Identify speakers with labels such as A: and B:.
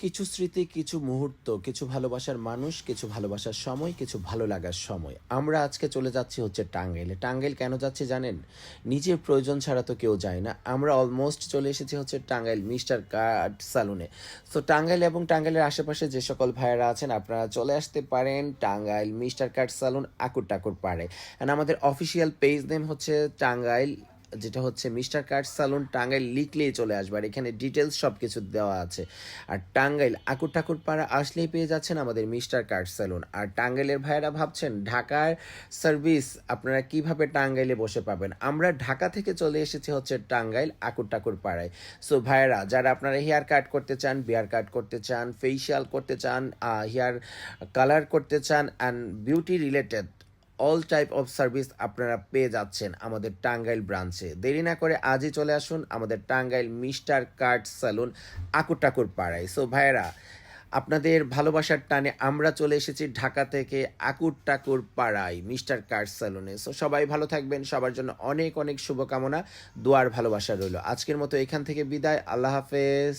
A: কিছু স্মৃতি, কিছু মুহূর্ত, কিছু ভালোবাসার মানুষ, কিছু ভালোবাসার সময়, কিছু ভালো লাগার সময়। আমরা আজকে চলে যাচ্ছি হচ্ছে টাঙ্গাইলে। টাঙ্গাইল কেন যাচ্ছি জানেন? নিজের প্রয়োজন ছাড়া তো কেউ যায় না। আমরা অলমোস্ট চলে এসেছি হচ্ছে টাঙ্গাইল মিস্টার কার্ড সালুনে। তো টাঙ্গাইল এবং টাঙ্গাইলের আশেপাশে যে সকল ভাইয়েরা আছেন, আপনারা চলে আসতে পারেন Tangail mister card saloon Akur Takur পাড়ে। অ্যান্ড আমাদের অফিসিয়াল পেজ নেম হচ্ছে টাঙ্গাইল যেটা হচ্ছে মিস্টার কার্ড সালুন টাঙ্গাইল লিখলেই চলে আসবে। আর এখানে ডিটেলস সব কিছু দেওয়া আছে। আর টাঙ্গাইল আকুর ঠাকুর পাড়া আসলেই পেয়ে যাচ্ছেন আমাদের মিস্টার কার্ড সালুন। আর টাঙ্গাইলের ভাইয়েরা ভাবছেন, ঢাকার সার্ভিস আপনারা কীভাবে টাঙ্গাইলে বসে পাবেন? আমরা ঢাকা থেকে চলে এসেছি হচ্ছে টাঙ্গাইল আকুর ঠাকুর পাড়ায়। সো ভাইয়েরা, যারা আপনারা হেয়ার কাট করতে চান, বিয়ার কাট করতে চান ফেসিয়াল করতে চান হেয়ার কালার করতে চান and beauty related all type of service আপনারা পেয়ে যাচ্ছেন আমাদের টাঙ্গাইল ব্রাঞ্চে দেরি না করে আজই চলে আসুন আমাদের Tangail mister card saloon Akur Takur পাড়ায়। সো ভাইরা আপনাদের ভালোবাসার টানে আমরা চলে এসেছি ঢাকা থেকে আকুর টাকুর পাড়ায় মিস্টার কার্ড সালুনে সো সবাই ভালো থাকবেন, সবার জন্য অনেক অনেক শুভকামনা, দোয়ার ভালোবাসা রইল। আজকের মতো এখান থেকে বিদায়, আল্লাহ হাফেজ।